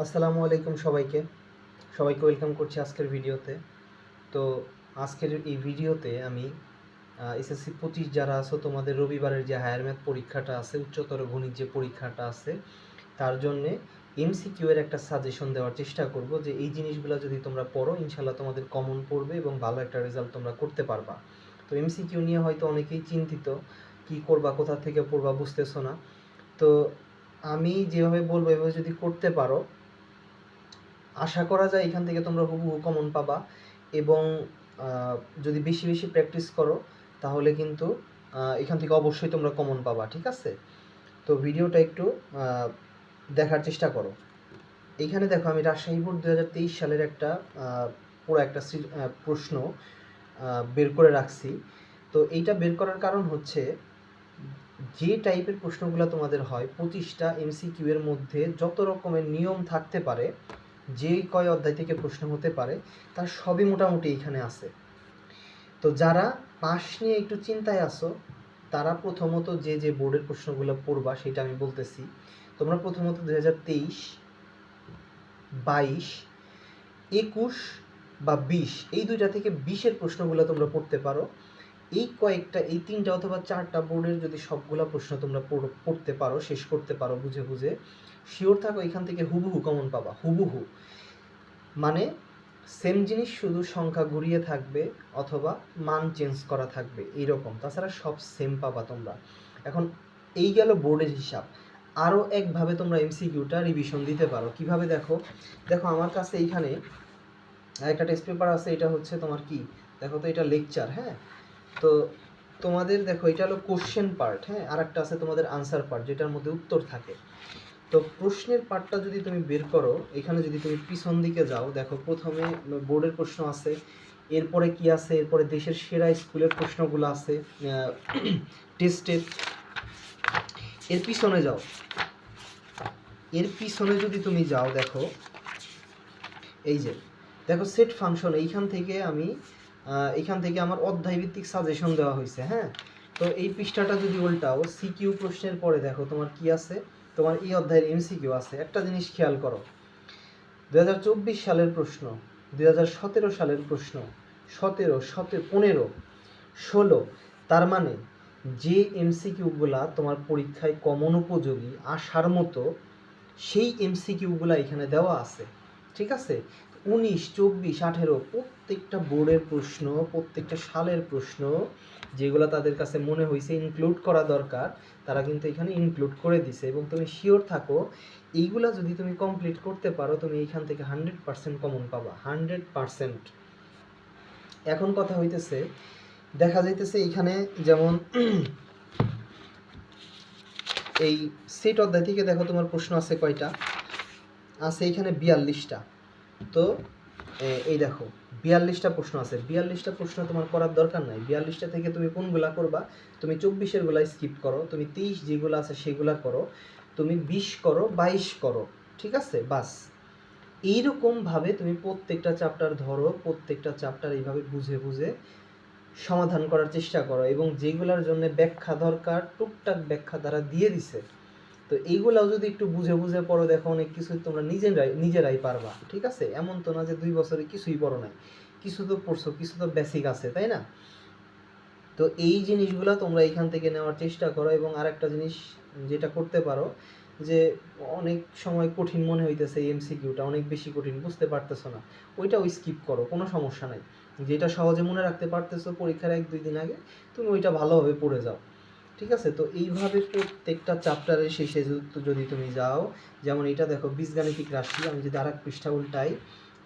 আসসালামু আলাইকুম সবাইকে। সবাইকে ওয়েলকাম করছি আজকের ভিডিওতে। তো আজকের এই ভিডিওতে আমি এসএসসি পঁচিশ যারা আছো, তোমাদের রবিবারের যে হায়ার ম্যাথ পরীক্ষাটা আছে, উচ্চতর গণিত যে পরীক্ষাটা আছে, তার জন্যে এমসিকিউ এর একটা সাজেশন দেওয়ার চেষ্টা করব যে এই জিনিসগুলো যদি তোমরা পড়ো ইনশাল্লাহ তোমাদের কমন পড়বে এবং ভালো একটা রেজাল্ট তোমরা করতে পারবা। তো এমসিকিউ নিয়ে হয়তো অনেকেই চিন্তিত, কি করবা, কোথা থেকে পড়বা বুঝতেছো না। তো আমি যেভাবে বলব, এভাবে যদি করতে পারো আশা করা যায় এখান থেকে তোমরা হুবহু কমন পাবা এবং যদি বেশি বেশি প্র্যাকটিস করো, তাহলে কিন্তু এখান থেকে অবশ্যই তোমরা কমন পাবা, ঠিক আছে? তো ভিডিওটা একটু দেখার চেষ্টা করো। এইখানে দেখো, আমি রাজশাহী বোর্ড দু হাজার তেইশ সালের একটা পুরো একটা প্রশ্ন বের করে রাখছি। তো এইটা বের করার কারণ হচ্ছে, যে টাইপের প্রশ্নগুলো তোমাদের হয়, পঁচিশটা এমসিকিউ এর মধ্যে যত রকমের নিয়ম থাকতে পারে যে কয় অধ্যায় থেকে প্রশ্ন হতে পারে, তার সবই মোটামুটি এখানে আছে। তো যারা পাস নিয়ে একটু চিন্তায় আসো তারা প্রথমত যে যে বোর্ডের প্রশ্নগুলো পড়বা, সেটা আমি বলতেছি। তোমরা প্রথমত দুই হাজার তেইশ, বাইশ, একুশ বা বিশ, এই দুইটা থেকে বিশের প্রশ্নগুলো তোমরা পড়তে পারো। এই কয়েকটা, এই তিনটা অথবা চারটা বোর্ডের যদি সবগুলা প্রশ্ন তোমরা পড়- পড়তে পারো, শেষ করতে পারো বুঝে বুঝে শিওর থাকো, এখান থেকে হুবহু কমন পাবা, হুবহু। মানে সেম জিনিস শুধু সংখ্যা ঘুরিয়ে থাকবে অথবা মান চেঞ্জ করা থাকবে, এইরকম। তাছাড়া সব সেম পাবা তোমরা। এখন এই গেল বোর্ডের হিসাব। আরও একভাবে তোমরা এমসিকিউটা রিভিশন দিতে পারো। কীভাবে দেখো? দেখো, আমার কাছে এইখানে একটা টেস্ট পেপার আছে, এটা হচ্ছে তোমার কি? দেখো তো, এটা লেকচার হ্যাঁ? তো তোমাদের দেখো, এটা হলো কোশ্চেন পার্ট হ্যাঁ? আর একটা আছে তোমাদের আনসার পার্ট যেটার মধ্যে উত্তর থাকে। তো প্রশ্নের পার্টটা যদি তুমি বের করো, এখানে যদি তুমি পিছন দিকে যাও, দেখো প্রথমে বোর্ডের প্রশ্ন আছে, এরপরে কি আছে, এরপরে দেশের সেরা স্কুলের প্রশ্নগুলো আছে টেস্টের। এর পিছনে যাও। এর পিছনে যদি তুমি যাও, দেখো, এই যে, দেখো সেট ফাংশন এইখান থেকে আমি এখান থেকে আমার অধ্যায় ভিত্তিক সাজেশন দেওয়া হয়েছে হ্যাঁ? তো এই পৃষ্ঠাটা যদি উল্টাও সিকিউ প্রশ্নের পরে দেখো তোমার কি আছে? তোমার এই অধ্যায়ের এমসিকিউ আছে। একটা জিনিস খেয়াল করো। দুই হাজার চব্বিশ সালের প্রশ্ন, দুই হাজার সতেরো সালের প্রশ্ন, সতেরো সতেরো, পনেরো, ষোলো, তার মানে যে এমসিকিউগুলা তোমার পরীক্ষায় কমন উপযোগী আসার মতো, সেই এমসিকিউগুলা এখানে দেওয়া আছে। ঠিক আছে? উনিশ, চব্বিশ, আঠেরো, প্রত্যেকটা বোর্ডের প্রশ্ন, প্রত্যেকটা সালের প্রশ্ন যেগুলো তাদের কাছে মনে হয়েছে ইনক্লুড করা দরকার, তারা কিন্তু এখানে ইনক্লুড করে দিছে এবং তুমি শিওর থাকো, এইগুলা যদি তুমি কমপ্লিট করতে পারো, তুমি এইখান থেকে হান্ড্রেড পার্সেন্ট কমন পাবা হান্ড্রেড পার্সেন্ট এখন কথা হইতেছে, দেখা যাইতেছে এখানে যেমন এই সেট অধ্যায় থেকে দেখো তোমার প্রশ্ন আছে কয়টা? আছে এখানে বিয়াল্লিশটা। তো এই দেখো, বিয়াল্লিশটা প্রশ্ন আছে। বিয়াল্লিশটা প্রশ্ন তোমার করার দরকার নাই। বিয়াল্লিশটা থেকে তুমি কোনগুলা করবা? তুমি চব্বিশেরগুলা স্কিপ করো। তুমি তেইশ যেগুলো আছে সেগুলা করো। তুমি বিশ করো, বাইশ করো। ঠিক আছে? বাস। এইরকমভাবে তুমি প্রত্যেকটা চ্যাপ্টার ধরো, প্রত্যেকটা চ্যাপ্টার এইভাবে বুঝে বুঝে সমাধান করার চেষ্টা করো এবং যেগুলোর জন্য ব্যাখ্যা দরকার, টুকটাক ব্যাখ্যা তারা দিয়ে দিছে। তো এইগুলাও যদি একটু বুঝে বুঝে পড়ো, দেখো অনেক কিছু তোমরা নিজেরাই নিজেরাই পারবা, ঠিক আছে? এমন তো না যে দুই বছরে কিছুই পড়ো নাই। কিছু তো পড়ছো, কিছু তো বেসিক আছে, তাই না? তো এই জিনিসগুলো তোমরা এখান থেকে নেওয়ার চেষ্টা করো এবং আরেকটা জিনিস যেটা করতে পারো, যে অনেক সময় কঠিন মনে হইতেছে এমসিকিউটা অনেক বেশি কঠিন, বুঝতে পারতেছো না। ওইটাও স্কিপ করো, কোনো সমস্যা নাই। যেটা সহজে মনে রাখতে পারতেছো পরীক্ষার এক দুই দিন আগে, তুমি ওইটা ভালোভাবে পড়ে যাও। ঠিক আছে? তো এইভাবে প্রত্যেকটা চ্যাপ্টারের শেষে যদি- তুমি যাও, যেমন এটা দেখো, বীজগাণিতিক রাশি, আমি যদি আরেক পৃষ্ঠা উল্টাই,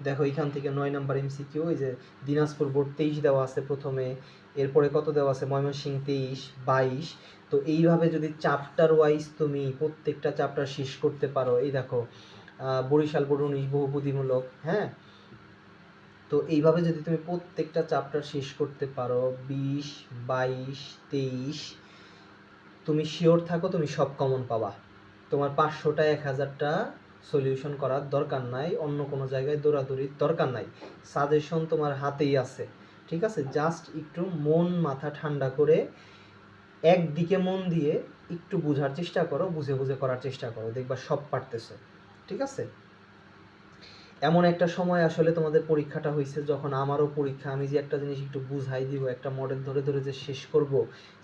দেখো এখান থেকে নয় নাম্বার এমসিকিউ এই যে দিনাজপুর বোর্ড তেইশ দেওয়া আছে প্রথমে, এরপরে কত দেওয়া আছে? ময়মনসিংহ তেইশ, বাইশ, তো এইভাবে যদি চ্যাপ্টার ওয়াইজ তুমি প্রত্যেকটা চ্যাপ্টার শেষ করতে পারো, এই দেখো বরিশাল বোর্ড উনিশ বহুপদীমূলক হ্যাঁ? তো এইভাবে যদি তুমি প্রত্যেকটা চ্যাপ্টার শেষ করতে পারো, বিশ, বাইশ, তেইশ তুমি শিওর থাকো, তুমি সব কমন পাবা। তোমার পাঁচশোটা, এক হাজারটা সলিউশন করার দরকার নাই, অন্য কোনো জায়গায় দৌড়াদৌড়ির দরকার নাই। সাজেশন তোমার হাতেই আছে, ঠিক আছে? জাস্ট একটু মন, মাথা ঠান্ডা করে একদিকে মন দিয়ে একটু বোঝার চেষ্টা করো, বুঝে বুঝে করার চেষ্টা করো, দেখবা সব পারতেছো, ঠিক আছে? এমন একটা সময় আসলে তোমাদের পরীক্ষাটা হয়েছে যখন আমারও পরীক্ষা, আমি যে একটা জিনিস একটু বুঝাই দিব, একটা মডেল ধরে ধরে যে শেষ করব,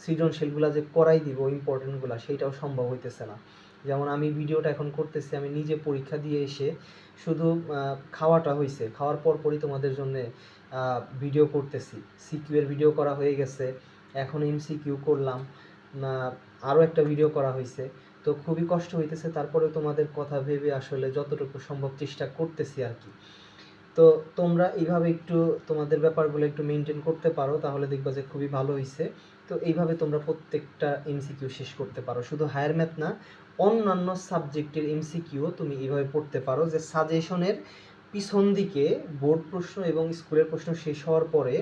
সৃজনশীলগুলো যে করাই দিব ইম্পর্টেন্টগুলো সেইটাও সম্ভব হইতেছে না। যেমন আমি ভিডিওটা এখন করতেছি, আমি নিজে পরীক্ষা দিয়ে এসে শুধু খাওয়াটা হয়েছে খাওয়ার পর পরই তোমাদের জন্য ভিডিও করতেছি। সিকিউ এর ভিডিও করা হয়ে গেছে, এখন এমসিকিউ করলাম আরও একটা ভিডিও করা হয়েছে তো খুবই কষ্ট হইতেছে তারপরে তোমাদের কথা ভেবে আসলে যতটুকু সম্ভব চেষ্টা করতেছি আর কি। তো তোমরা এইভাবে একটু তোমাদের ব্যাপারগুলো একটু মেনটেন করতে পারো, তাহলে দেখবা যে খুবই ভালো হয়েছে তো এইভাবে তোমরা প্রত্যেকটা এমসিকিউ শেষ করতে পারো। শুধু হায়ার ম্যাথ না, অন্যান্য সাবজেক্টের এমসিকিউ তুমি এইভাবে পড়তে পারো যে সাজেশনের পিছন দিকে বোর্ড প্রশ্ন এবং স্কুলের প্রশ্ন শেষ হওয়ার পরে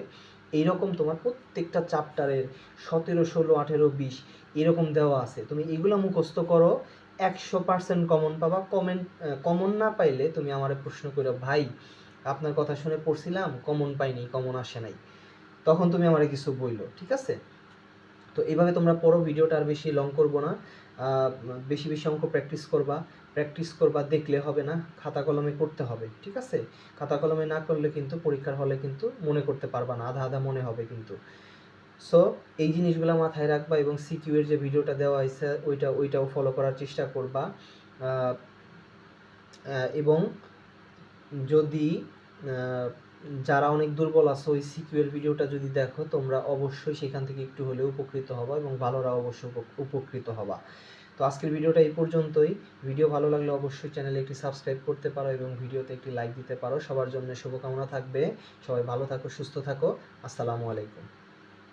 এইরকম তোমার প্রত্যেকটা চ্যাপ্টারের সতেরো, ষোলো, আঠেরো, বিশ এরকম দেওয়া আছে। তুমি এগুলো মুখস্থ করো, একশো পার্সেন্ট কমন পাবা। কমেন্ট কমন না পাইলে তুমি আমার প্রশ্ন করো ভাই, আপনার কথা শুনে পড়ছিলাম কমন পাইনি কমন আসে নাই। তখন তুমি আমার কিছু বইলো, ঠিক আছে? তো এভাবে তোমরা পড়ো, ভিডিওটা আর বেশি লং করব না। বেশি বেশি অঙ্ক প্র্যাকটিস করবা। প্র্যাকটিস করবা, দেখলে হবে না, খাতা কলমে করতে হবে, ঠিক আছে? খাতা কলমে না করলে কিন্তু পরীক্ষার হলে কিন্তু মনে করতে পারবা না, আধা আধা মনে হবে কিন্তু। সো এই জিনিসগুলো মাথায় রাখবা এবং সিকিউ এর যে ভিডিওটা দেওয়া হয়েছে, ওইটা, ওইটাও ফলো করার চেষ্টা করবা। এবং যদি যারা অনেক দুর্বল আছো, ওই সিকিউ এর ভিডিওটা যদি দেখো, তোমরা অবশ্যই সেখান থেকে একটু হলেও উপকৃত হবা এবং ভালোরা অবশ্যই উপ- উপকৃত হবা। তো আজকের ভিডিওটা এই পর্যন্তই। ভিডিও ভালো লাগলে অবশ্যই চ্যানেলে একটি সাবস্ক্রাইব করতে পারো এবং ভিডিওতে একটি লাইক দিতে পারো। সবার জন্য শুভকামনা থাকবে। সবাই ভালো থাকো, সুস্থ থাকো। আসসালামু আলাইকুম।